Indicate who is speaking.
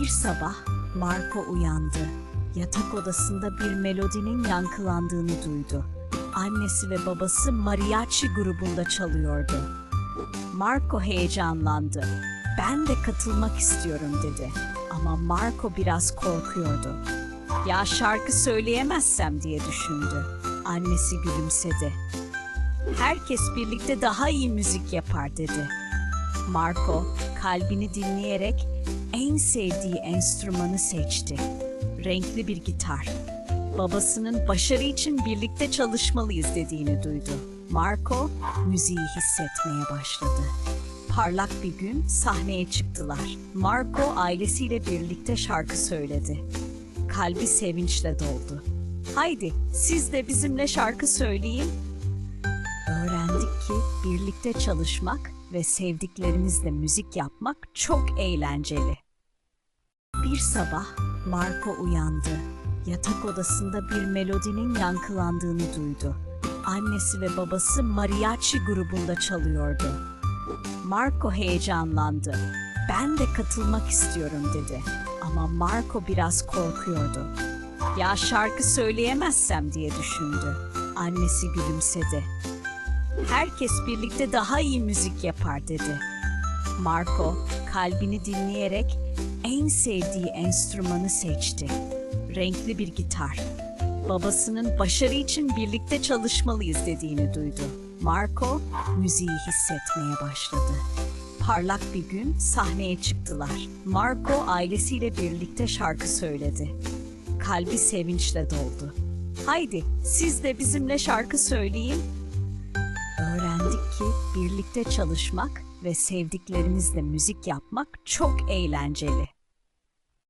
Speaker 1: Bir sabah Marco uyandı. Yatak odasında bir melodinin yankılandığını duydu. Annesi ve babası mariachi grubunda çalıyordu. Marco heyecanlandı. Ben de katılmak istiyorum dedi. Ama Marco biraz korkuyordu. Ya şarkı söyleyemezsem diye düşündü. Annesi gülümsedi. Herkes birlikte daha iyi müzik yapar dedi. Marco kalbini dinleyerek en sevdiği enstrümanı seçti. Renkli bir gitar. Babasının başarı için birlikte çalışmalıyız dediğini duydu. Marco müziği hissetmeye başladı. Parlak bir gün sahneye çıktılar. Marco ailesiyle birlikte şarkı söyledi. Kalbi sevinçle doldu. Haydi siz de bizimle şarkı söyleyin. Birlikte çalışmak ve sevdiklerimizle müzik yapmak çok eğlenceli. Bir sabah Marco uyandı. Yatak odasında bir melodinin yankılandığını duydu. Annesi ve babası mariachi grubunda çalıyordu. Marco heyecanlandı. Ben de katılmak istiyorum dedi. Ama Marco biraz korkuyordu. Ya şarkı söyleyemezsem diye düşündü. Annesi gülümsedi. Herkes birlikte daha iyi müzik yapar dedi. Marco kalbini dinleyerek en sevdiği enstrümanı seçti. Renkli bir gitar. Babasının başarı için birlikte çalışmalıyız dediğini duydu. Marco müziği hissetmeye başladı. Parlak bir gün sahneye çıktılar. Marco ailesiyle birlikte şarkı söyledi. Kalbi sevinçle doldu. Haydi siz de bizimle şarkı söyleyin. Birlikte çalışmak ve sevdiklerimizle müzik yapmak çok eğlenceli.